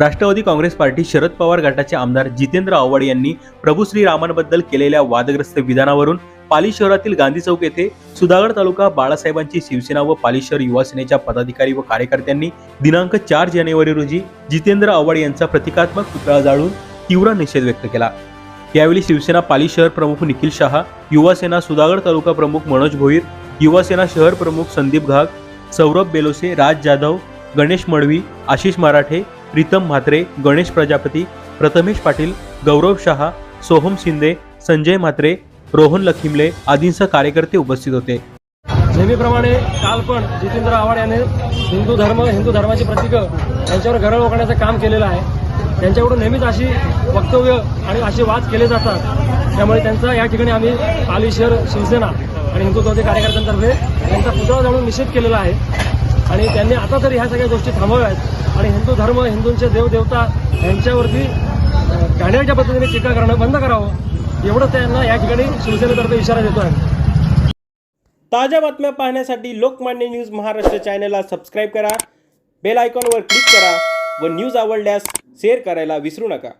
Rashtrawadi Congress party Sharad Pawar गटाचे आमदार जितेंद्र आव्हाड यांनी प्रभू श्रीरामांबद्दल केलेल्या वादग्रस्त विधानावरून पाली शहरातील गांधी चौक येथे सुधागड तालुका बाळासाहेबांची शिवसेना व पाली शहर युवा सेनेच्या पदाधिकारी व कार्यकर्त्यांनी दिनांक चार जानेवारी रोजी जितेंद्र आव्हाड यांचा प्रतिकात्मक पुतळा जाळून तीव्र निषेध व्यक्त केला. यावेळी शिवसेना पाली शहर प्रमुख निखिल शहा युवा सेना सुधागड तालुका प्रमुख मनोज भोईर युवा सेना शहर प्रमुख संदीप घाग सौरभ बेलोसे राज जाधव गणेश मडवी आशिष मराठे प्रीतम म्हात्रे गणेश प्रजापती प्रथमेश पाटील गौरव शहा सोहम शिंदे संजय म्हात्रे रोहन लखिमले आदींसह कार्यकर्ते उपस्थित होते. नेहमीप्रमाणे काल पण जितेंद्र आव्हाड याने हिंदू धर्म हिंदू धर्माची प्रतीकं यांच्यावर घरळ ओकण्याचं काम केलेलं आहे. त्यांच्याकडून नेहमीच अशी वक्तव्य आणि असे वाद केले जातात. त्यामुळे त्यांचा या ठिकाणी आम्ही पाली शहर शिवसेना आणि हिंदुत्वादी कार्यकर्त्यांतर्फे त्यांचा पुतळा जाणून निषेध केलेला आहे. आणि त्यांनी आता तरी ह्या सगळ्या गोष्टी थांबवाव्यात. आणि हिंदू धर्म हिंदूंचे देवदेवता यांच्यावरती गाण्याच्या पद्धतीने टीका करणं बंद करावं एवढं त्यांना या ठिकाणी शिवसेनेतर्फे इशारा देतो आहे ताज्या बातम्या पाहण्यासाठी लोकमान्य न्यूज महाराष्ट्र चॅनलला सबस्क्राईब करा बेल आयकॉनवर क्लिक करा व न्यूज आवडल्यास शेअर करायला विसरू नका.